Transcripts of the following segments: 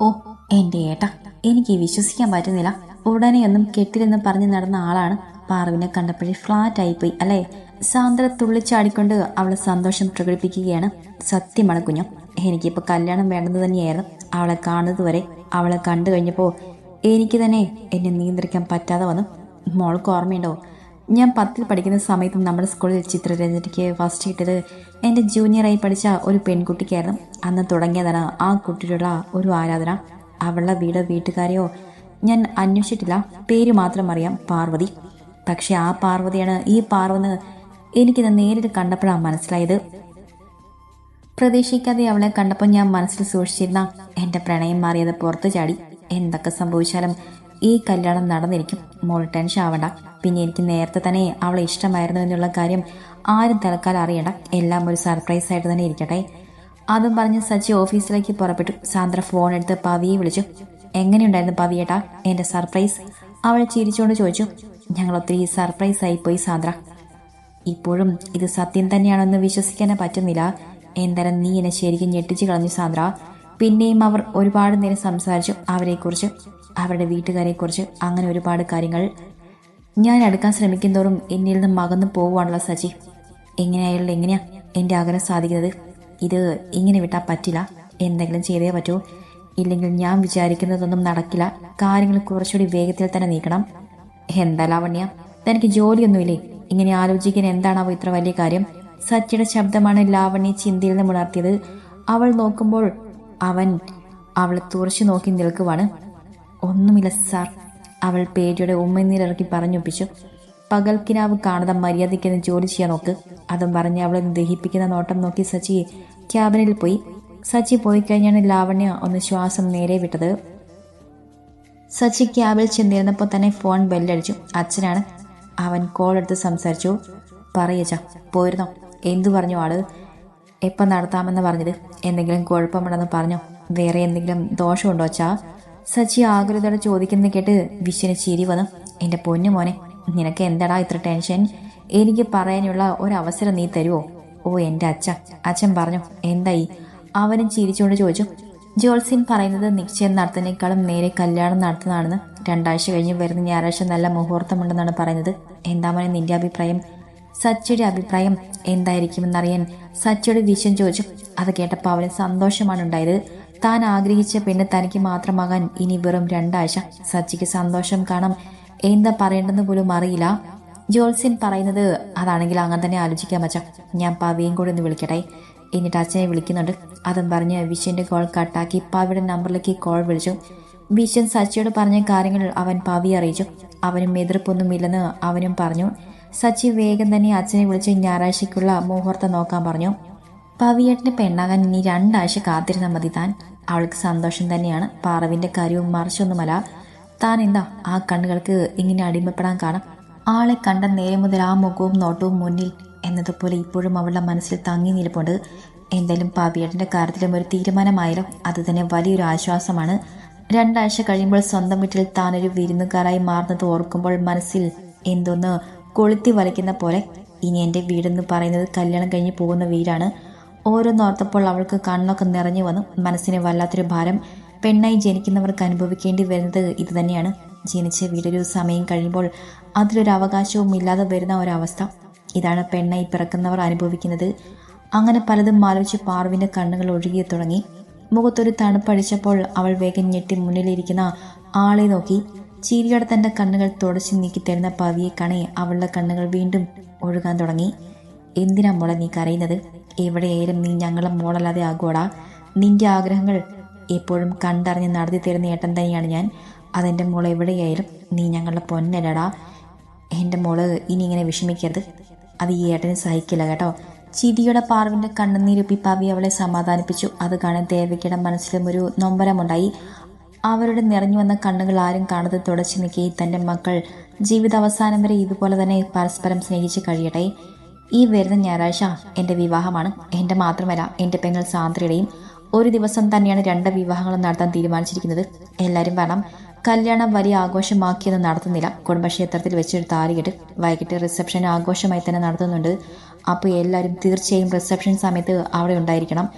ഓ എന്റെ ഏട്ടാ എനിക്ക് വിശ്വസിക്കാൻ പറ്റുന്നില്ല. ഉടനെ ഉടനെയൊന്നും കെട്ടില്ലെന്ന് പറഞ്ഞ് നടന്ന ആളാണ് പാർവിനെ കണ്ടപ്പോഴേ ഫ്ലാറ്റ് ആയിപ്പോയി അല്ലേ? സാന്ദ്ര തുള്ളിച്ചാടിക്കൊണ്ട് അവളെ സന്തോഷം പ്രകടിപ്പിക്കുകയാണ് സത്യമാണ് കുഞ്ഞു. എനിക്കിപ്പോൾ കല്യാണം വേണ്ടത് തന്നെയായിരുന്നു. അവളെ കാണുന്നത് വരെ അവളെ കണ്ടു കഴിഞ്ഞപ്പോൾ എനിക്ക് തന്നെ എന്നെ നിയന്ത്രിക്കാൻ പറ്റാതെ വന്നു. മോൾക്ക് ഓർമ്മയുണ്ടോ? ഞാൻ പത്തിൽ പഠിക്കുന്ന സമയത്തും നമ്മുടെ സ്കൂളിൽ ചിത്രരഞ്ജനയ്ക്ക് ഫസ്റ്റ് കിട്ടിയത് എന്റെ ജൂനിയറായി പഠിച്ച ഒരു പെൺകുട്ടിക്കായിരുന്നു. അന്ന് തുടങ്ങിയതാണ് ആ കുട്ടിയുടെ ഒരു ആരാധന. അവളുടെ വീട് വീട്ടുകാരെയോ ഞാൻ അന്വേഷിച്ചിട്ടില്ല. പേര് മാത്രം അറിയാം പാർവതി. പക്ഷെ ആ പാർവതിയാണ് ഈ പാർവതി എനിക്കിത് നേരിട്ട് കണ്ടപ്പോഴാണ് മനസ്സിലായത്. പ്രതീക്ഷിക്കാതെ അവളെ കണ്ടപ്പോൾ ഞാൻ മനസ്സിൽ സൂക്ഷിച്ചിരുന്ന എന്റെ പ്രണയം മാറിയത് പുറത്തു ചാടി. എന്തൊക്കെ സംഭവിച്ചാലും ഈ കല്യാണം നടന്നിരിക്കും. മോൾ ടെൻഷൻ ആവണ്ട. പിന്നെ എനിക്ക് നേരത്തെ തന്നെ അവളെ ഇഷ്ടമായിരുന്നു എന്നുള്ള കാര്യം ആരും തൽക്കാലം അറിയണ്ട. എല്ലാം ഒരു സർപ്രൈസ് ആയിട്ട് തന്നെ ഇരിക്കട്ടെ. അതും പറഞ്ഞ് സച്ചി ഓഫീസിലേക്ക് പുറപ്പെട്ടു. സാന്ദ്ര ഫോൺ എടുത്ത് പവിയെ വിളിച്ചു. എങ്ങനെയുണ്ടായിരുന്നു പവിയേട്ടാ എന്റെ സർപ്രൈസ് അവൾ ചിരിച്ചുകൊണ്ട് ചോദിച്ചു. ഞങ്ങൾ ഒത്തിരി സർപ്രൈസ് ആയി പോയി സാന്ദ്ര. ഇപ്പോഴും ഇത് സത്യം തന്നെയാണെന്ന് വിശ്വസിക്കാനേ പറ്റുന്നില്ല. എന്തായാലും നീ എന്നെ ശരിക്കും ഞെട്ടിച്ചു കളഞ്ഞു സാന്ദ്ര. പിന്നെയും അവർ ഒരുപാട് നേരം സംസാരിച്ചു അവരെക്കുറിച്ച് അവരുടെ വീട്ടുകാരെക്കുറിച്ച് അങ്ങനെ ഒരുപാട് കാര്യങ്ങൾ. ഞാൻ അടുക്കാൻ ശ്രമിക്കുന്നതോറും എന്നിൽ നിന്ന് മകന്നു പോവുകയാണല്ലോ സച്ചി എങ്ങനെയായാലും എങ്ങനെയാ? എന്റെ ആഗ്രഹം സാധിക്കുന്നത്. ഇത് ഇങ്ങനെ വിട്ടാൽ പറ്റില്ല. എന്തെങ്കിലും ചെയ്തേ പറ്റൂ. ഇല്ലെങ്കിൽ ഞാൻ വിചാരിക്കുന്നതൊന്നും നടക്കില്ല. കാര്യങ്ങൾ കുറച്ചുകൂടി വേഗത്തിൽ തന്നെ നീക്കണം. എന്താ ലാവണ്യ? തനിക്ക് ജോലിയൊന്നുമില്ലേ? ഇങ്ങനെ ആലോചിക്കാൻ എന്താണാവോ ഇത്ര വലിയ കാര്യം? സച്ചിയുടെ ശബ്ദമാണ് ലാവണ്യ ചിന്തയിൽ നിന്ന് ഉണർത്തിയത്. അവൾ നോക്കുമ്പോൾ അവൻ അവളെ തുറച്ചു നോക്കി നിൽക്കുവാണ്. ഒന്നുമില്ല സാർ. അവൾ പേടിയുടെ ഉമ്മനീരിറക്കി പറഞ്ഞൊപ്പിച്ചു. പകൽക്കിനാവ് കാണാതെ മര്യാദയ്ക്ക് ജോലി ചെയ്യാൻ നോക്ക്. അതും പറഞ്ഞ് അവളെ ദഹിപ്പിക്കുന്ന നോട്ടം നോക്കി സച്ചി ക്യാബിനിൽ പോയി. സച്ചി പോയി കഴിഞ്ഞാണ് ലാവണ്യ ഒന്ന് ശ്വാസം നേരെ വിട്ടത്. സച്ചി ക്യാബിൽ ചെന്നിരുന്നപ്പോൾ തന്നെ ഫോൺ ബെല്ലടിച്ചു. അച്ഛനാണ്. അവൻ കോൾ എടുത്ത് സംസാരിച്ചു. പറയച്ച പോയിരുന്നോ? എന്തു പറഞ്ഞു ആൾ? എപ്പം നടത്താമെന്ന് പറഞ്ഞത്? എന്തെങ്കിലും കുഴപ്പമുണ്ടെന്ന് പറഞ്ഞോ? വേറെ എന്തെങ്കിലും ദോഷമുണ്ടോ അച്ഛാ? സച്ചി ആകുലതയോടെ ചോദിക്കുന്നത് കേട്ട് വിശ്വന് ചിരി വന്നു. എന്റെ പൊന്നു മോനെ നിനക്ക് എന്തടാ ഇത്ര ടെൻഷൻ? എനിക്ക് പറയാനുള്ള ഒരവസരം നീ തരുമോ ഓ എന്റെ അച്ഛൻ അച്ഛൻ പറഞ്ഞു എന്തായി? അവനും ചിരിച്ചുകൊണ്ട് ചോദിച്ചു ജോൾസിൻ പറയുന്നത് നിശ്ചയം നടത്തുന്നതിനേക്കാളും നേരെ കല്യാണം നടത്തുന്നതാണെന്ന്. രണ്ടാഴ്ച കഴിഞ്ഞ് വരുന്ന ഞായറാഴ്ച നല്ല മുഹൂർത്തമുണ്ടെന്നാണ് പറയുന്നത്. എന്താ മോനെ നിന്റെ അഭിപ്രായം? സച്ചിയുടെ അഭിപ്രായം എന്തായിരിക്കുമെന്നറിയാൻ സച്ചിയുടെ വിഷയം ചോദിച്ചു. അത് കേട്ടപ്പോൾ അവന് സന്തോഷമാണ് ഉണ്ടായത്. താൻ ആഗ്രഹിച്ച പെണ്ണ് തനിക്ക് മാത്രമാകാൻ ഇനി വെറും രണ്ടാഴ്ച. സച്ചിക്ക് സന്തോഷം കാണാം. എന്താ പറയേണ്ടെന്ന് പോലും അറിയില്ല. ജോൾസിൻ പറയുന്നത് അതാണെങ്കിൽ അങ്ങനെ തന്നെ ആലോചിക്കാൻ പറ്റാം ഞാൻ പവിയും കൂടെ ഒന്ന് വിളിക്കട്ടെ. എന്നിട്ട് അച്ഛനെ വിളിക്കുന്നുണ്ട്. അതും പറഞ്ഞ് വിഷന്റെ കോൾ കട്ടാക്കി പവിയുടെ നമ്പറിലേക്ക് കോൾ വിളിച്ചു. വിഷൻ സച്ചിയോട് പറഞ്ഞ കാര്യങ്ങൾ അവൻ പവി അറിയിച്ചു. അവനും എതിർപ്പൊന്നും ഇല്ലെന്ന് അവനും പറഞ്ഞു. സച്ചി വേഗം തന്നെ അച്ഛനെ വിളിച്ച് ഞായറാഴ്ചയ്ക്കുള്ള മുഹൂർത്തം നോക്കാൻ പറഞ്ഞു. പവിയേട്ടന് പെണ്ണാകാൻ ഇനി രണ്ടാഴ്ച കാത്തിരുന്ന മതി താൻ. അവൾക്ക് സന്തോഷം തന്നെയാണ്. പാറവിന്റെ കാര്യവും മറിച്ചൊന്നുമല്ല. താൻ എന്താ ആ കണ്ണുകൾക്ക് ഇങ്ങനെ അടിമപ്പെടാൻ കാണാം ആളെ കണ്ട നേരെ മുതൽ ആ മുഖവും നോട്ടവും മുന്നിൽ എന്നതുപോലെ ഇപ്പോഴും അവളുടെ മനസ്സിൽ തങ്ങി നിൽപ്പുണ്ട് എന്തായാലും പാവിയേട്ടന്റെ കാര്യത്തിലും ഒരു തീരുമാനമായാലും അത് തന്നെ വലിയൊരു ആശ്വാസമാണ്. രണ്ടാഴ്ച കഴിയുമ്പോൾ സ്വന്തം വീട്ടിൽ താനൊരു വിരുന്നുകാരായി മാറുന്നത് ഓർക്കുമ്പോൾ മനസ്സിൽ എന്തൊന്ന് കൊളുത്തി വലയ്ക്കുന്ന പോലെ ഇനി എന്റെ വീടെന്ന് പറയുന്നത് കല്യാണം കഴിഞ്ഞ് പോകുന്ന വീടാണ്. ഓരോന്നോർത്തപ്പോൾ അവൾക്ക് കണ്ണൊക്കെ നിറഞ്ഞു വന്നു. മനസ്സിന് വല്ലാത്തൊരു ഭാരം. പെണ്ണായി ജനിക്കുന്നവർക്ക് അനുഭവിക്കേണ്ടി വരുന്നത് ഇതുതന്നെയാണ്. തന്നെയാണ് ജനിച്ച വീടൊരു സമയം കഴിയുമ്പോൾ അതിലൊരു അവകാശവും ഇല്ലാതെ വരുന്ന ഒരവസ്ഥ. ഇതാണ് പെണ്ണായി പിറക്കുന്നവർ അനുഭവിക്കുന്നത്. അങ്ങനെ പലതും ആലോചിച്ച് പാർവിന്റെ കണ്ണുകൾ ഒഴുകി തുടങ്ങി. മുഖത്തൊരു തണുപ്പടിച്ചപ്പോൾ അവൾ വേഗം ഞെട്ടി മുന്നിലിരിക്കുന്ന ആളെ നോക്കി. ചീരിയുടെ തന്റെ കണ്ണുകൾ തുടച്ചു നീക്കി തരുന്ന പവിയെ കണെ അവളുടെ കണ്ണുകൾ വീണ്ടും ഒഴുകാൻ തുടങ്ങി. എന്തിനാ മോളെ നീ കരയുന്നത്? എവിടെയായാലും നീ ഞങ്ങളെ മോളല്ലാതെ ആകുവാടാ. നിന്റെ ആഗ്രഹങ്ങൾ എപ്പോഴും കണ്ടറിഞ്ഞ് നടത്തി തരുന്ന ഏട്ടൻ തന്നെയാണ് ഞാൻ. അതെന്റെ മോൾ എവിടെയായാലും നീ ഞങ്ങളുടെ പൊന്നരടാ എന്റെ മോൾ ഇനി ഇങ്ങനെ വിഷമിക്കരുത്. അത് ഈ ഏട്ടന് സഹിക്കില്ല കേട്ടോ. ചിതിയുടെ പാർവിന്റെ കണ്ണുനീരുപ്പി പവി അവളെ സമാധാനിപ്പിച്ചു. അത് കാണാൻ ദേവികയുടെ മനസ്സിലും ഒരു നൊമ്പരമുണ്ടായി. അവരുടെ നിറഞ്ഞു വന്ന കണ്ണുകൾ ആരും കാണാതെ തുടച്ചു നിൽക്കി തന്റെ മക്കൾ ജീവിതാവസാനം വരെ ഇതുപോലെ തന്നെ പരസ്പരം സ്നേഹിച്ച് കഴിയട്ടെ. ഈ വരുന്ന ഞായറാഴ്ച എന്റെ വിവാഹമാണ്. എന്റെ മാത്രമല്ല എന്റെ പെങ്ങൾ സാന്ദ്രയുടെയും ഒരു ദിവസം തന്നെയാണ് രണ്ട് വിവാഹങ്ങളും നടത്താൻ തീരുമാനിച്ചിരിക്കുന്നത്. എല്ലാവരും വേണം കല്യാണം വലിയ ആഘോഷമാക്കിയത് നടത്തുന്നില്ല. കുടുംബക്ഷേത്രത്തിൽ വെച്ചൊരു താലികെട്ട് വൈകിട്ട് റിസപ്ഷൻ ആഘോഷമായി തന്നെ നടത്തുന്നുണ്ട്. അപ്പോൾ എല്ലാവരും തീർച്ചയായും റിസപ്ഷൻ സമയത്ത് അവിടെ ഉണ്ടായിരിക്കണം.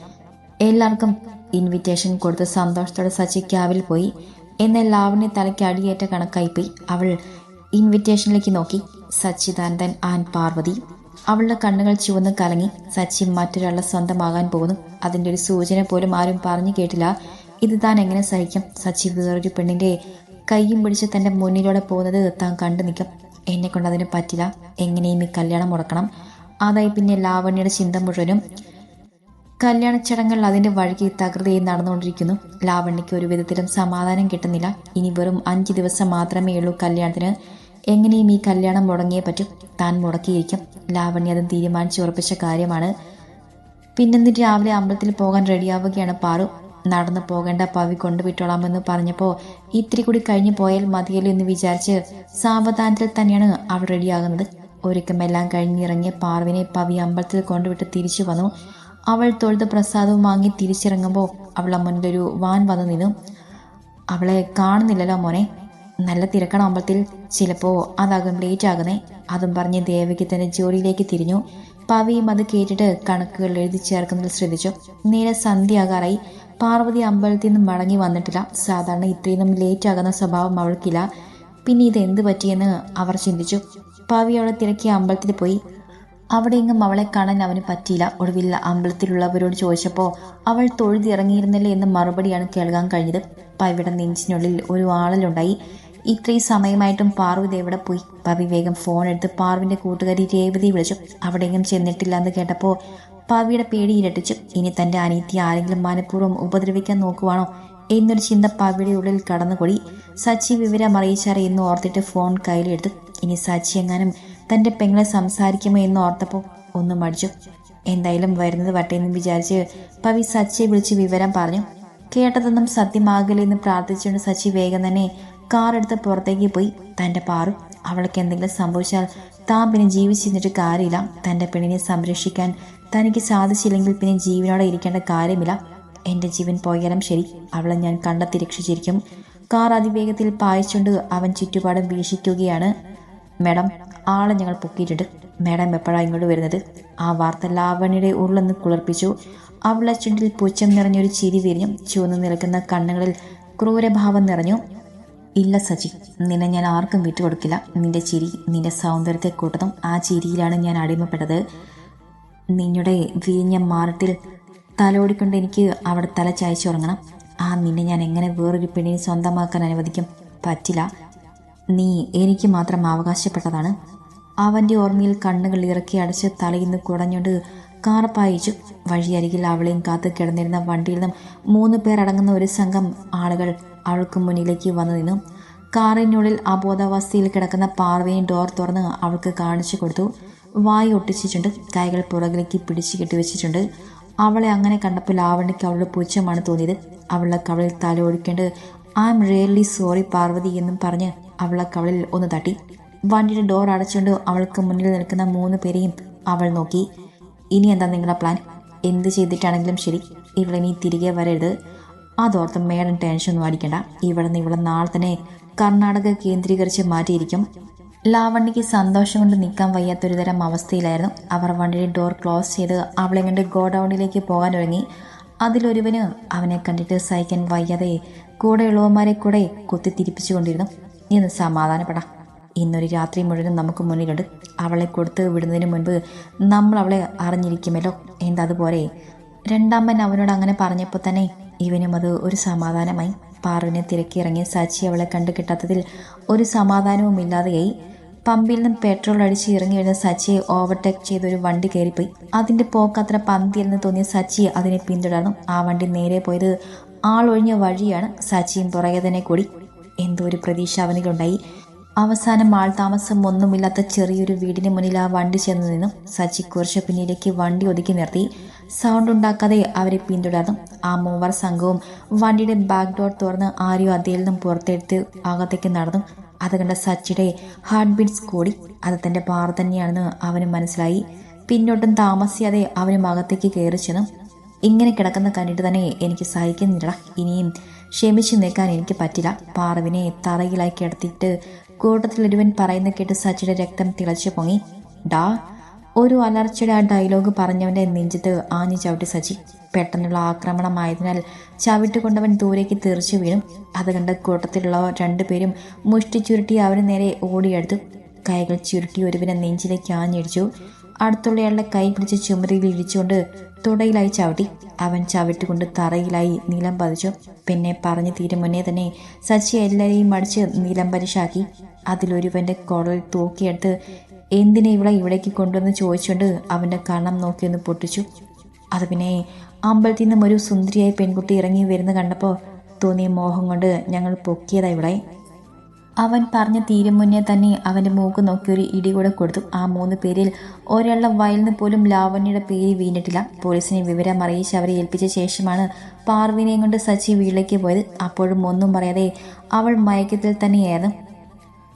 എല്ലാവർക്കും ഇൻവിറ്റേഷൻ കൊടുത്ത് സന്തോഷത്തോടെ സച്ചി ക്യാബിൽ പോയി. എന്നാൽ ലാവണി തലയ്ക്ക് അടിയേറ്റ കണക്കായിപ്പോയി അവൾ ഇൻവിറ്റേഷനിലേക്ക് നോക്കി. സച്ചിദാനന്ദൻ ആൻഡ് പാർവതി അവളുടെ കണ്ണുകൾ ചുവന്ന് കലങ്ങി സച്ചിൻ മറ്റൊരാളെ സ്വന്തമാകാൻ പോകുന്നു. അതിന്റെ ഒരു സൂചന പോലും ആരും പറഞ്ഞു കേട്ടില്ല. ഇത് താൻ എങ്ങനെ സഹിക്കും? സച്ചി വേറൊരു പെണ്ണിന്റെ കയ്യും പിടിച്ച് തന്റെ മുന്നിലൂടെ പോകുന്നത് താൻ കണ്ടു നിൽക്കും. എന്നെ കൊണ്ട് അതിന് പറ്റില്ല. എങ്ങനെയും ഈ കല്യാണം മുടക്കണം. അതായി പിന്നെ ലാവണ്യയുടെ ചിന്ത മുഴുവനും കല്യാണ ചടങ്ങുകൾ അതിന്റെ വഴിക്ക് തകൃതിയായി നടന്നുകൊണ്ടിരിക്കുന്നു. ലാവണ്യയ്ക്ക് ഒരു വിധത്തിലും സമാധാനം കിട്ടുന്നില്ല. ഇനി വെറും അഞ്ച് ദിവസം മാത്രമേ ഉള്ളൂ കല്യാണത്തിന്. എങ്ങനെയും ഈ കല്യാണം മുടങ്ങിയേ പറ്റും. താൻ മുടക്കിയിരിക്കും. ലാവണ്യ അതും തീരുമാനിച്ച് ഉറപ്പിച്ച കാര്യമാണ്. പിന്നെന്നിട്ട് രാവിലെ അമ്പലത്തിൽ പോകാൻ റെഡിയാവുകയാണ് പാറു. നടന്നു പോകേണ്ട പവി കൊണ്ടുവിട്ടോളാമെന്ന് പറഞ്ഞപ്പോൾ ഇത്തിരി കൂടി കഴിഞ്ഞു പോയാൽ മതിയല്ലോ എന്ന് വിചാരിച്ച് സാവധാനത്തിൽ തന്നെയാണ് അവൾ റെഡിയാകുന്നത്. ഒരുക്കമെല്ലാം കഴിഞ്ഞിറങ്ങിയ പാർവിനെ പവി അമ്പലത്തിൽ കൊണ്ടുവിട്ട് തിരിച്ചു വന്നു. അവൾ തൊഴുത് പ്രസാദവും വാങ്ങി തിരിച്ചിറങ്ങുമ്പോൾ അവളെ മുന്നിലൊരു വാൻ വന്നു നിന്നു. അവളെ കാണുന്നില്ലല്ലോ മോനെ. നല്ല തിരക്കണം ചിലപ്പോ അതാകും ലേറ്റ് ആകുന്നേ അതും പറഞ്ഞ് ദേവകി തന്നെ ജോലിയിലേക്ക് തിരിഞ്ഞു. പവിയും അത് കേട്ടിട്ട് കണക്കുകൾ എഴുതി ചേർക്കുന്നതിൽ ശ്രദ്ധിച്ചു. നേരെ സന്ധ്യയാകാറായി. പാർവതി അമ്പലത്തിൽ നിന്നും മടങ്ങി വന്നിട്ടില്ല. സാധാരണ ഇത്രയൊന്നും ലേറ്റ് ആകുന്ന സ്വഭാവം അവൾക്കില്ല. പിന്നെ ഇത് എന്ത് പറ്റിയെന്ന് അവർ ചിന്തിച്ചു. പവി അവളെ തിരക്കി അമ്പലത്തിൽ പോയി. അവിടെ അവളെ കാണാൻ അവന് പറ്റിയില്ല. ഒടുവിൽ അമ്പലത്തിലുള്ളവരോട് ചോദിച്ചപ്പോൾ അവൾ തൊഴുതിറങ്ങിയിരുന്നില്ല എന്ന മറുപടിയാണ് കേൾക്കാൻ കഴിഞ്ഞത്. പവിയുടെ നെഞ്ചിനുള്ളിൽ ഒരു ആളലുണ്ടായി. ഇത്രയും സമയമായിട്ടും പാർവതി എവിടെ പോയി? പവി വേഗം ഫോൺ എടുത്ത് പാർവിന്റെ കൂട്ടുകാരി രേവതി വിളിച്ചു. അവിടെയെങ്കിലും ചെന്നിട്ടില്ല എന്ന് കേട്ടപ്പോൾ പവിയുടെ പേടി ഇരട്ടിച്ചു. ഇനി തന്റെ അനീത്തി ആരെങ്കിലും മനഃപൂർവം ഉപദ്രവിക്കാൻ നോക്കുവാണോ? എന്നൊരു ചിന്ത പവിയുടെ ഉള്ളിൽ കടന്നുകൂടി. സച്ചി വിവരം അറിയിച്ചാറേ എന്ന് ഓർത്തിട്ട് ഫോൺ കയ്യിലെടുത്ത്. ഇനി സച്ചി എങ്ങാനും തന്റെ പെങ്ങളെ സംസാരിക്കുമോ എന്ന് ഓർത്തപ്പോൾ ഒന്ന് മടിച്ചു. എന്തായാലും വരുന്നത് വട്ടെ എന്ന് വിചാരിച്ച് പവി സച്ചിയെ വിളിച്ച് വിവരം പറഞ്ഞു. കേട്ടതൊന്നും സത്യമാകില്ലെന്ന് പ്രാർത്ഥിച്ചുകൊണ്ട് സച്ചി വേഗം തന്നെ കാർ എടുത്ത് പുറത്തേക്ക് പോയി. തന്റെ പാറു അവൾക്ക് എന്തെങ്കിലും സംഭവിച്ചാൽ താൻ പിന്നെ ജീവിച്ചിരുന്നിട്ട് കാര്യമില്ല. തന്റെ പെണ്ണിനെ സംരക്ഷിക്കാൻ തനിക്ക് സാധിച്ചില്ലെങ്കിൽ പിന്നെ ജീവനോടെ ഇരിക്കേണ്ട കാര്യമില്ല. എന്റെ ജീവൻ പോയാലും ശരി അവളെ ഞാൻ കണ്ടെത്തി രക്ഷിച്ചിരിക്കും. കാർ അതിവേഗത്തിൽ പായിച്ചുകൊണ്ട് അവൻ ചുറ്റുപാടും വീക്ഷിക്കുകയാണ്. മേഡം ആളെ ഞങ്ങൾ പൊക്കിയിട്ടുണ്ട്. മേഡം എപ്പോഴാണ് ഇങ്ങോട്ട് വരുന്നത്? ആ വാർത്ത ലാവണിയുടെ ഉള്ളെന്ന് കുളിർപ്പിച്ചു. അവളെ ചുണ്ടിൽ പുച്ഛം നിറഞ്ഞൊരു ചിരി വിരിഞ്ഞു. ചുവന്നു നിൽക്കുന്ന കണ്ണുകളിൽ ക്രൂരഭാവം നിറഞ്ഞു. ഇല്ല സജി. നിന്നെ ഞാൻ ആർക്കും വിട്ടുകൊടുക്കില്ല. നിന്റെ ചിരി നിന്റെ സൗന്ദര്യത്തെ കൂട്ടതും ആ ചിരിയിലാണ് ഞാൻ അടിമപ്പെട്ടത്. നിന്നുടെ വിരിഞ്ഞ മാറത്തിൽ തലോടിക്കൊണ്ട് എനിക്ക് അവിടെ തല ചായച്ചുറങ്ങണം ആ നിന്നെ ഞാൻ എങ്ങനെ വേറൊരു പെണ്ണിനെ സ്വന്തമാക്കാൻ അനുവദിക്കും? പറ്റില്ല. നീ എനിക്ക് മാത്രം അവകാശപ്പെട്ടതാണ്. അവന്റെ ഓർമ്മയിൽ കണ്ണുകൾ ഇറക്കി അടച്ച് തലയിന്ന് കുടഞ്ഞുകൊണ്ട് കാർ പായിച്ചു. വഴിയരികിൽ അവളെയും കാത്തു കിടന്നിരുന്ന വണ്ടിയിൽ നിന്നും മൂന്ന് പേർ അടങ്ങുന്ന ഒരു സംഘം ആളുകൾ അവൾക്ക് മുന്നിലേക്ക് വന്നു നിന്നു. കാറിനുള്ളിൽ അബോധാവസ്ഥയിൽ കിടക്കുന്ന പാർവയും ഡോർ തുറന്ന് അവൾക്ക് കാണിച്ചു കൊടുത്തു. വായി ഒട്ടിച്ചിട്ടുണ്ട്. കൈകൾ പുറകിലേക്ക് പിടിച്ചു കെട്ടിവെച്ചിട്ടുണ്ട് അവളെ അങ്ങനെ കണ്ടപ്പോൾ ലാവണ്യക്ക് അവളുടെ പുച്ഛമാണ് തോന്നിയത്. അവളുടെ കവളിൽ തല ഒഴിക്കേണ്ടത് I'm really sorry Parvathy എന്നും പറഞ്ഞ് അവളെ കവളിൽ ഒന്ന് തട്ടി. വണ്ടിയുടെ ഡോർ അടച്ചുകൊണ്ട് അവൾക്ക് മുന്നിൽ നിൽക്കുന്ന മൂന്ന് പേരെയും അവൾ നോക്കി. ഇനി എന്താ നിങ്ങളുടെ പ്ലാൻ എന്ത് ചെയ്തിട്ടാണെങ്കിലും ശരി ഇവിടെ നീ തിരികെ വരരുത്. അതോർത്ത് മേഡം ടെൻഷനൊന്നും അടിക്കണ്ട. ഇവിടെ നിന്ന് ഇവിടെ നാളെ തന്നെ കർണാടക കേന്ദ്രീകരിച്ച് മാറ്റിയിരിക്കും. ലാവണ്ണിക്ക് സന്തോഷം കൊണ്ട് നിൽക്കാൻ വയ്യാത്തൊരു തരം അവസ്ഥയിലായിരുന്നു. അവർ വണ്ടിയുടെ ഡോർ ക്ലോസ് ചെയ്ത് അവളെ കണ്ട് ഗോഡൌണിലേക്ക് പോകാൻ ഒരുങ്ങി. അതിലൊരുവന് അവനെ കണ്ടിട്ട് സഹിക്കാൻ വയ്യാതെ കൂടെയുള്ളവന്മാരെ കൂടെ കുത്തിത്തിരിപ്പിച്ചുകൊണ്ടിരുന്നു. ഇന്ന് സമാധാനപ്പെടാം. ഇന്നൊരു രാത്രി മുഴുവനും നമുക്ക് മുന്നിലുണ്ട്. അവളെ കൊടുത്ത് വിടുന്നതിന് മുൻപ് നമ്മൾ അവളെ അറിഞ്ഞിരിക്കുമല്ലോ. എന്താ അതുപോലെ? രണ്ടാമൻ അവനോട് അങ്ങനെ പറഞ്ഞപ്പോൾ തന്നെ ഇവനും അത് ഒരു സമാധാനമായി. പാറുവിനെ തിരക്കി ഇറങ്ങിയ സച്ചി അവളെ കണ്ടു കിട്ടാത്തതിൽ ഒരു സമാധാനവും ഇല്ലാതെയായി. പമ്പിൽ നിന്ന് പെട്രോൾ അടിച്ച് ഇറങ്ങി വരുന്ന സച്ചിയെ ഓവർടേക്ക് ചെയ്ത് ഒരു വണ്ടി കയറിപ്പോയി. അതിന്റെ പോക്കത്ര പന്തിയെന്ന് തോന്നിയ സച്ചി അതിനെ പിന്തുടർന്നു. ആ വണ്ടി നേരെ പോയത് ആളൊഴിഞ്ഞ വഴിയാണ് സച്ചിയും പുറകെ തന്നെ കൂടി. എന്തോ ഒരു പ്രതീക്ഷ അവനിലുണ്ടായി. അവസാനം ആൾ താമസം ഒന്നുമില്ലാത്ത ചെറിയൊരു വീടിന് മുന്നിൽ ആ വണ്ടി ചെന്നു നിന്നും. സച്ചി കുറച്ച് പിന്നിലേക്ക് വണ്ടി ഒതുക്കി നിർത്തി. സൗണ്ട് ഉണ്ടാക്കാതെ അവരെ പിന്തുടർന്നു. ആ മൂവർ സംഘവും വണ്ടിയുടെ ബാക്ക് ഡോർ തുറന്ന് ആരെയോ അതിൽ നിന്നും പുറത്തെടുത്ത് അകത്തേക്ക് നടന്നു. അത് കണ്ട സച്ചിയുടെ ഹാർട്ട് ബീറ്റ്സ് കൂടി. അത് തന്റെ പാറ തന്നെയാണെന്ന് അവന് മനസ്സിലായി. പിന്നോട്ടും താമസിയാതെ അവനും അകത്തേക്ക് കയറി ചെന്നു. ഇങ്ങനെ കിടക്കുന്ന കണ്ടിട്ട് തന്നെ എനിക്ക് സഹിക്കുന്നില്ല ഇനിയും ക്ഷമിച്ചു നിൽക്കാൻ എനിക്ക് പറ്റില്ല. പാറവിനെ തറയിലായി കിടത്തിയിട്ട് കൂട്ടത്തിൽ ഒരുവൻ പറയുന്ന കേട്ട് സച്ചിയുടെ രക്തം തിളച്ചു പൊങ്ങി. ഡാ ഒരു അലർച്ചയുടെ ആ ഡയലോഗ് പറഞ്ഞവന്റെ നെഞ്ചത്ത് ആഞ്ഞു ചവിട്ടി സച്ചി. പെട്ടെന്നുള്ള ആക്രമണമായതിനാൽ ചവിട്ടുകൊണ്ടവൻ ദൂരേക്ക് തെറിച്ചു വീണു. അത് കണ്ട് കൂട്ടത്തിലുള്ള രണ്ടുപേരും മുഷ്ടി ചുരുട്ടി അവന് നേരെ ഓടിയെടുത്തു. കൈകൾ ചുരുട്ടി ഒരുവിനെ നെഞ്ചിലേക്ക് ആഞ്ഞിടിച്ചു. അടുത്തുള്ളയാളുടെ കൈ പിടിച്ച് ചുമരിൽ ഇടിച്ചുകൊണ്ട് തുടയിലായി ചവിട്ടി. അവൻ ചവിട്ടുകൊണ്ട് തറയിലായി നീലം പതിച്ചു. പിന്നെ പറഞ്ഞു തീരും മുന്നേ തന്നെ സച്ചി എല്ലാവരെയും മടിച്ച് നീലം പരിശാക്കി അതിലൊരുവന്റെ കുടൽ തൂക്കിയെടുത്ത് എന്തിനെ ഇവളെ ഇവിടേക്ക് കൊണ്ടുവന്ന് ചോദിച്ചുകൊണ്ട് അവന്റെ കണ്ണം നോക്കിയൊന്ന് പൊട്ടിച്ചു. അത് പിന്നെ അമ്പലത്തിൽ നിന്നും ഒരു സുന്ദരിയായ പെൺകുട്ടി ഇറങ്ങി വരുന്ന കണ്ടപ്പോൾ തോന്നിയ മോഹം കൊണ്ട് ഞങ്ങൾ പൊക്കിയതാ ഇവിടെ അവൻ പറഞ്ഞ തീരും മുന്നേ തന്നെ അവന്റെ മൂക്ക് നോക്കി ഒരു ഇടി കൂടെ കൊടുത്തു. ആ മൂന്ന് പേരിൽ ഒരാളുടെ വയലിന് പോലും ലാവണ്യയുടെ പേര് വീണിട്ടില്ല. പോലീസിനെ വിവരം അറിയിച്ച് അവരെ ഏൽപ്പിച്ച ശേഷമാണ് പാർവിനെയും കൊണ്ട് സച്ചി വീട്ടിലേക്ക് പോയത്. അപ്പോഴും ഒന്നും പറയാതെ അവൾ മയക്കത്തിൽ തന്നെയായിരുന്നു.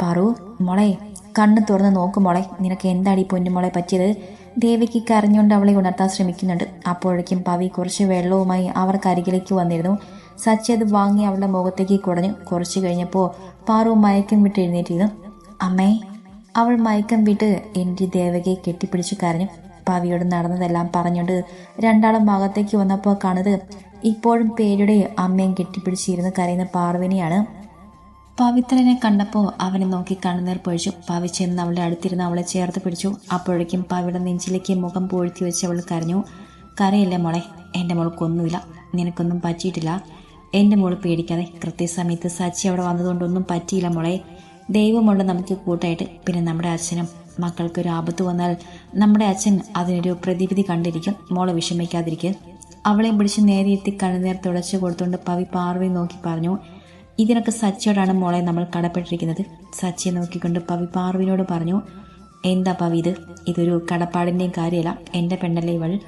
പറു മോളെ കണ്ണ് തുറന്ന് നോക്കും മോളെ. നിനക്ക് എന്താണ് എന്താടി പൊന്നുമോളെ പറ്റിയത്? ദേവിക്ക് കരഞ്ഞുകൊണ്ട് അവളെ ഉണർത്താൻ ശ്രമിക്കുന്നുണ്ട്. അപ്പോഴേക്കും പവി കുറച്ച് വെള്ളവുമായി അവർക്ക് അരികിലേക്ക് വന്നിരുന്നു. സച്ചി അത് വാങ്ങി അവളുടെ മുഖത്തേക്ക് കുടഞ്ഞു. കുറച്ച് കഴിഞ്ഞപ്പോൾ പാറു മയക്കം വിട്ട് എഴുന്നേറ്റിരുന്നു. അമ്മേ അവൾ മയക്കം വിട്ട് എന്റെ ദേവകയെ കെട്ടിപ്പിടിച്ച് കരഞ്ഞു. പവിയോട് നടന്നതെല്ലാം പറഞ്ഞുകൊണ്ട് രണ്ടാളും ഭാഗത്തേക്ക് വന്നപ്പോൾ കാണുന്നത് ഇപ്പോഴും പേരുടെ അമ്മയും കെട്ടിപ്പിടിച്ചിരുന്ന് കരയുന്ന പാർവിനിയാണ് പവിത്രനെ കണ്ടപ്പോൾ അവനെ നോക്കി കണ്ണുനീർ പൊഴിച്ചു. പവി ചെന്ന് അവളുടെ അടുത്തിരുന്ന് അവളെ ചേർത്ത് പിടിച്ചു. അപ്പോഴേക്കും പവിയുടെ നെഞ്ചിലേക്ക് മുഖം പൂഴ്ത്തി വെച്ച് അവൾ കരഞ്ഞു. കരയല്ലേ മോളെ? എന്റെ മോൾക്കൊന്നുമില്ല നിനക്കൊന്നും പറ്റിയിട്ടില്ല. എന്റെ മോൾ പേടിക്കാതെ കൃത്യസമയത്ത് സച്ചി അവിടെ വന്നതുകൊണ്ടൊന്നും പറ്റിയില്ല മോളെ. ദൈവമുണ്ട് നമുക്ക് കൂട്ടായിട്ട്. പിന്നെ നമ്മുടെ അച്ഛനും മക്കൾക്ക് ഒരു ആപത്ത് വന്നാൽ നമ്മുടെ അച്ഛൻ അതിനൊരു പ്രതിവിധി കണ്ടിരിക്കും. മോളെ വിഷമിക്കാതിരിക്കും. അവളെ പിടിച്ച് നേരെ എത്തി കണ്ണുനീർ തുടച്ച് കൊടുത്തുകൊണ്ട് പവി പാർവി നോക്കി പറഞ്ഞു ഇതിനൊക്കെ സച്ചിയോടാണ് മോളെ നമ്മൾ കടപ്പെട്ടിരിക്കുന്നത്. സച്ചിയെ നോക്കിക്കൊണ്ട് പവി പാർവിനോട് പറഞ്ഞു എന്താ പവി ഇത്? ഇതൊരു കടപ്പാടിന്റെയും കാര്യമല്ല. എന്റെ പെണ്ണല്ലേ ഇവൾ?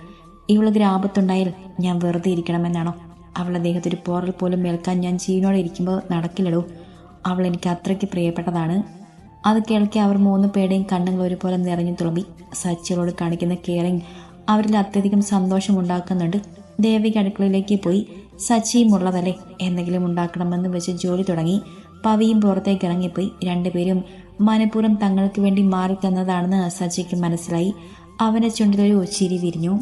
ഇവൾ ഗ്രാപത്തുണ്ടായാൽ ഞാൻ വെറുതെ ഇരിക്കണമെന്നാണോ? അവളുടെ ദേഹത്തൊരു പോറൽ പോലും മേൽക്കാൻ ഞാൻ ജീവനോടെ ഇരിക്കുമ്പോൾ നടക്കില്ലടോ. അവൾ എനിക്ക് അത്രയ്ക്ക് പ്രിയപ്പെട്ടതാണ്. അത് കേൾക്കി അവർ മൂന്ന് പേരുടെയും കണ്ണുകൾ ഒരുപോലെ നിറഞ്ഞു തുളുമ്പി സച്ചികളോട് കാണിക്കുന്ന കെയറിങ് അവരിൽ അത്യധികം സന്തോഷം ഉണ്ടാക്കുന്നുണ്ട്. ദേവിക അടുക്കളയിലേക്ക് പോയി സച്ചിയും ഉള്ളതല്ലേ? എന്തെങ്കിലും ഉണ്ടാക്കണമെന്ന് വെച്ച് ജോലി തുടങ്ങി. പവിയും പുറത്തേക്ക് ഇറങ്ങിപ്പോയി. രണ്ടുപേരും മനഃപൂർവം തങ്ങൾക്ക് വേണ്ടി മാറി തന്നതാണെന്ന് സച്ചിക്ക് മനസ്സിലായി. അവന്റെ ചുണ്ടിലൊരു ചിരി വിരിഞ്ഞു.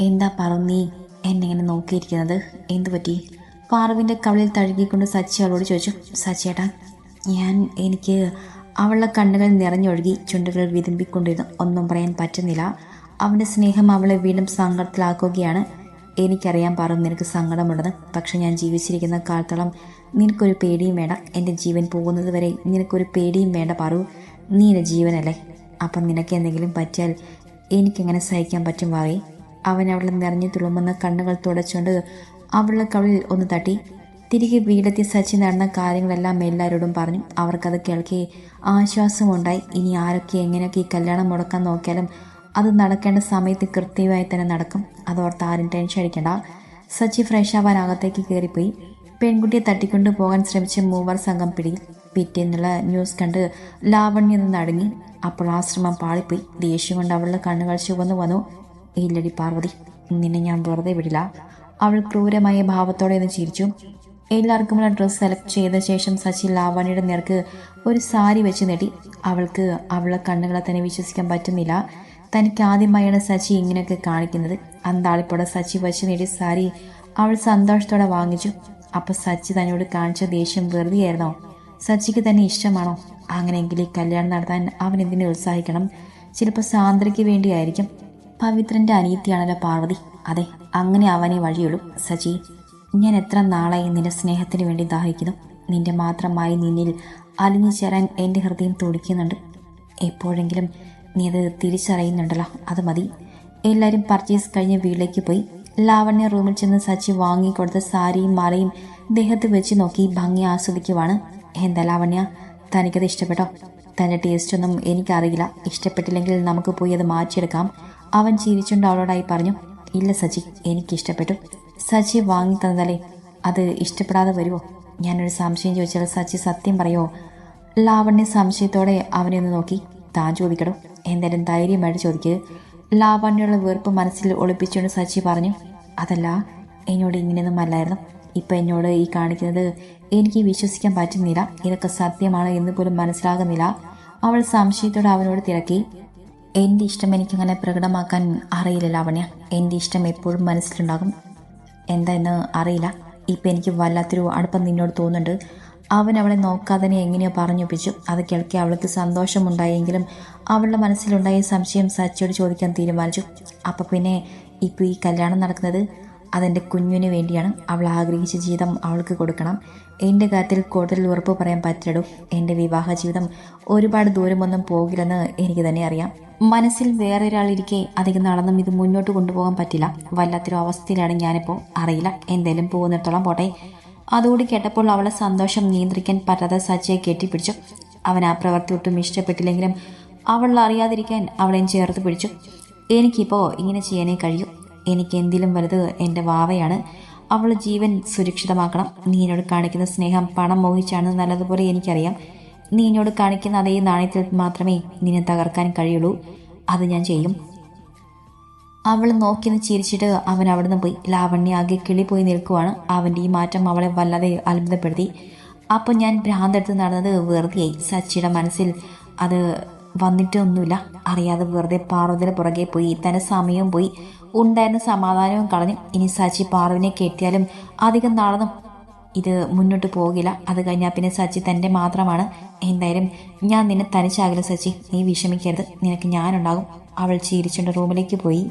എന്താ പറന്നീ? എന്നെങ്ങനെ നോക്കിയിരിക്കുന്നത്? എന്തു പറ്റി? പാർവിന്റെ കവളിൽ തഴുകിക്കൊണ്ട് സച്ചി അവളോട് ചോദിച്ചു സച്ചിയേട്ടാ ഞാൻ എനിക്ക് അവളുടെ കണ്ണുകൾ നിറഞ്ഞൊഴുകി ചുണ്ടുകൾ വിതുമ്പിക്കൊണ്ടിരുന്നു. ഒന്നും പറയാൻ പറ്റുന്നില്ല. അവന്റെ സ്നേഹം അവളെ വീണ്ടും സങ്കടത്തിലാക്കുകയാണ്. എനിക്കറിയാൻ പാറും നിനക്ക് സങ്കടമുണ്ടെന്ന്. പക്ഷെ ഞാൻ ജീവിച്ചിരിക്കുന്ന കാലത്തോളം നിനക്കൊരു പേടിയും വേണ്ട. എന്റെ ജീവൻ പോകുന്നത് വരെ നിനക്കൊരു പേടിയും വേണ്ട പാറു നീ എന്റെ ജീവനല്ലേ. അപ്പം നിനക്ക് എന്തെങ്കിലും പറ്റിയാൽ എനിക്കെങ്ങനെ സഹിക്കാൻ പറ്റും വാവേ? അവൻ അവളെ നിറഞ്ഞു തുളുമ്പുന്ന കണ്ണുകൾ തുടച്ചുകൊണ്ട് അവളുടെ കവിളിൽ ഒന്ന് തട്ടി. തിരികെ വീടെത്തി സച്ചി നടന്ന കാര്യങ്ങളെല്ലാം എല്ലാവരോടും പറഞ്ഞു. അവർക്കത് കേൾക്കെ ആശ്വാസമുണ്ടായി. ഇനി ആരൊക്കെ എങ്ങനെയൊക്കെ ഈ കല്യാണം മുടക്കാൻ നോക്കിയാലും അത് നടക്കേണ്ട സമയത്ത് കൃത്യമായി തന്നെ നടക്കും. അതോർത്ത് ആരും ടെൻഷൻ അടിക്കണ്ട. സച്ചി ഫ്രഷ് ആവാൻ അകത്തേക്ക് കയറിപ്പോയി. പെൺകുട്ടിയെ തട്ടിക്കൊണ്ടു പോകാൻ ശ്രമിച്ച മൂവർ സംഘം പിടിയിൽ. പിറ്റേന്നുള്ള ന്യൂസ് കണ്ട് ലാവണ്യ നിന്ന് അടങ്ങി. അപ്പോൾ ആശ്രമം പാളിപ്പോയി. ദേഷ്യം കൊണ്ട് അവളുടെ കണ്ണുകൾ ചുവന്നു വന്നു. ഇല്ലടി പാർവതി നിന്നെ ഞാൻ വെറുതെ വിടില്ല. അവൾ ക്രൂരമായ ഭാവത്തോടെ ഒന്ന് ചിരിച്ചു. എല്ലാവർക്കുമുള്ള ഡ്രസ്സ് സെലക്ട് ചെയ്ത ശേഷം സച്ചി ലാവാണിയുടെ നേർക്ക് ഒരു സാരി വെച്ച് നേടി. അവൾക്ക് അവളെ കണ്ണുകളെ തന്നെ വിശ്വസിക്കാൻ പറ്റുന്നില്ല. തനിക്ക് ആദ്യമായാണ് സച്ചി ഇങ്ങനെയൊക്കെ കാണിക്കുന്നത്. അന്താളിപ്പോടെ സച്ചി വെച്ച് നേടിയ സാരി അവൾ സന്തോഷത്തോടെ വാങ്ങിച്ചു. അപ്പോൾ സച്ചി തന്നോട് കാണിച്ച ദേഷ്യം വെറുതെയായിരുന്നോ? സച്ചിക്ക് തന്നെ ഇഷ്ടമാണോ? അങ്ങനെയെങ്കിൽ ഈ കല്യാണം നടത്താൻ അവൻ എന്തിനെ ഉത്സാഹിക്കണം? ചിലപ്പോൾ സാന്ദ്രയ്ക്ക് വേണ്ടിയായിരിക്കും. പവിത്രന്റെ അനിയത്തിയാണല്ലോ പാർവതി. അതെ അങ്ങനെ അവനെ വഴിയുള്ളൂ സജി. ഞാൻ എത്ര നാളായി നിന്റെ സ്നേഹത്തിന് വേണ്ടി ദാഹിക്കുന്നു. നിന്റെ മാത്രമായി നിന്നിൽ അലിഞ്ഞു ചേരാൻ എന്റെ ഹൃദയം തുടിക്കുന്നുണ്ട്. എപ്പോഴെങ്കിലും നീ അത് തിരിച്ചറിയുന്നുണ്ടല്ലോ. അത് മതി. എല്ലാവരും പർച്ചേസ് കഴിഞ്ഞ് വീട്ടിലേക്ക് പോയി. ലാവണ്യ റൂമിൽ ചെന്ന് സച്ചി വാങ്ങിക്കൊടുത്ത സാരിയും മാലയും ദേഹത്ത് വെച്ച് നോക്കി ഭംഗി ആസ്വദിക്കുവാണ്. എന്താ ലാവണ്യ തനിക്കത് ഇഷ്ടപ്പെട്ടോ? തന്റെ ടേസ്റ്റ് ഒന്നും എനിക്കറിയില്ല. ഇഷ്ടപ്പെട്ടില്ലെങ്കിൽ നമുക്ക് പോയി അത് മാറ്റിയെടുക്കാം. അവൻ ചിരിച്ചുകൊണ്ട് അവളോടായി പറഞ്ഞു ഇല്ല സജി എനിക്കിഷ്ടപ്പെട്ടു. സജി വാങ്ങി തന്നതല്ലേ. അത് ഇഷ്ടപ്പെടാതെ വരുമോ ഞാനൊരു സംശയം ചോദിച്ചാൽ സജി സത്യം പറയുമോ ലാവണ്യ സംശയത്തോടെ അവനെ ഒന്ന് നോക്കി. താൻ ചോദിക്കടോ എന്തായാലും ധൈര്യമായിട്ട് ചോദിക്കുക ലാവണ്യുള്ള വെറുപ്പ് മനസ്സിൽ ഒളിപ്പിച്ചുകൊണ്ട് സജി പറഞ്ഞു അതല്ല എന്നോട് ഇങ്ങനെയൊന്നും അല്ലായിരുന്നു. ഇപ്പം എന്നോട് ഈ കാണിക്കുന്നത് എനിക്ക് വിശ്വസിക്കാൻ പറ്റുന്നില്ല. ഇതൊക്കെ സത്യമാണ് എന്ന് പോലും മനസ്സിലാകുന്നില്ല. അവൾ സംശയത്തോടെ അവനോട് തിരക്കി. എന്റെ ഇഷ്ടം എനിക്കങ്ങനെ പ്രകടമാക്കാൻ അറിയില്ല ലാവണ്യ എന്റെ ഇഷ്ടം എപ്പോഴും മനസ്സിലുണ്ടാകും. എന്തായെന്ന് അറിയില്ല. ഇപ്പം എനിക്ക് വല്ലാത്തൊരു അടുപ്പം നിന്നോട് തോന്നുന്നുണ്ട്. അവൻ അവളെ നോക്കാതെ എങ്ങനെയോ പറഞ്ഞൊപ്പിച്ചു. അത് കേൾക്കി അവൾക്ക് സന്തോഷമുണ്ടായെങ്കിലും അവളുടെ മനസ്സിലുണ്ടായ സംശയം സച്ചിയോട് ചോദിക്കാൻ തീരുമാനിച്ചു. അപ്പോൾ പിന്നെ ഇപ്പോൾ ഈ കല്യാണം നടക്കുന്നത് അതെന്റെ കുഞ്ഞിന് വേണ്ടിയാണ് അവൾ ആഗ്രഹിച്ച ജീവിതം അവൾക്ക് കൊടുക്കണം. എന്റെ കാര്യത്തിൽ കൂടുതൽ ഉറപ്പ് പറയാൻ പറ്റില്ലടൂ. എന്റെ വിവാഹ ജീവിതം ഒരുപാട് ദൂരമൊന്നും പോകില്ലെന്ന് എനിക്ക് തന്നെ അറിയാം. മനസ്സിൽ വേറെ ഒരാളിരിക്കെ അധികം നടന്നും ഇത് മുന്നോട്ട് കൊണ്ടുപോകാൻ പറ്റില്ല. വല്ലാത്തൊരു അവസ്ഥയിലാണ് ഞാനിപ്പോൾ അറിയില്ല. എന്തേലും പോകുന്നിടത്തോളം പോട്ടെ. അതുകൂടി കേട്ടപ്പോൾ അവളെ സന്തോഷം നിയന്ത്രിക്കാൻ പറ്റാതെ സച്ചയെ കെട്ടിപ്പിടിച്ചു. അവൻ ആ പ്രവൃത്തി ഒട്ടും ഇഷ്ടപ്പെട്ടില്ലെങ്കിലും അവൾ അറിയാതിരിക്കാൻ അവളെയും ചേർത്ത് പിടിച്ചു. എനിക്കിപ്പോൾ ഇങ്ങനെ ചെയ്യാനേ കഴിയൂ. എനിക്ക് എന്തിലും വലുത് എന്റെ വാവയാണ്. അവൾ ജീവൻ സുരക്ഷിതമാക്കണം. നീ എന്നോട് കാണിക്കുന്ന സ്നേഹം പണം മോഹിച്ചാണെന്ന് നല്ലതുപോലെ എനിക്കറിയാം. നീ എന്നോട് കാണിക്കുന്ന അതേ നാണയത്തിൽ മാത്രമേ നിന്നെ തകർക്കാൻ കഴിയുള്ളൂ. അത് ഞാൻ ചെയ്യും. അവൾ നോക്കിന്ന് ചിരിച്ചിട്ട് അവൻ അവിടുന്ന് പോയി. ലാവണ്യ ആകെ കിളി പോയി നിൽക്കുവാണ്. അവന്റെ ഈ മാറ്റം അവളെ വല്ലാതെ അത്ഭുതപ്പെടുത്തി. അപ്പോൾ ഞാൻ ഭ്രാന്തെടുത്ത് നടന്നത് വെറുതെയായി. സച്ചിയുടെ മനസ്സിൽ അത് വന്നിട്ടൊന്നുമില്ല. അറിയാതെ വെറുതെ പാർവതിയുടെ പുറകെ പോയി. തന്റെ സമയവും പോയി. ഉണ്ടായിരുന്ന സമാധാനവും കളഞ്ഞു ഇനി സച്ചി പാർവിനെ കെട്ടിയാലും അധികം നാളൊന്നും ഇത് മുന്നോട്ട് പോകില്ല. അത് കഴിഞ്ഞാൽ പിന്നെ സച്ചി തന്റെ മാത്രമാണ്. എന്തായാലും ഞാൻ നിന്നെ തനിച്ചാകില്ല സച്ചി. നീ വിഷമിക്കരുത്. നിനക്ക് ഞാനുണ്ടാകും. അവൾ ചിരിച്ചുകൊണ്ട് റൂമിലേക്ക് പോയി.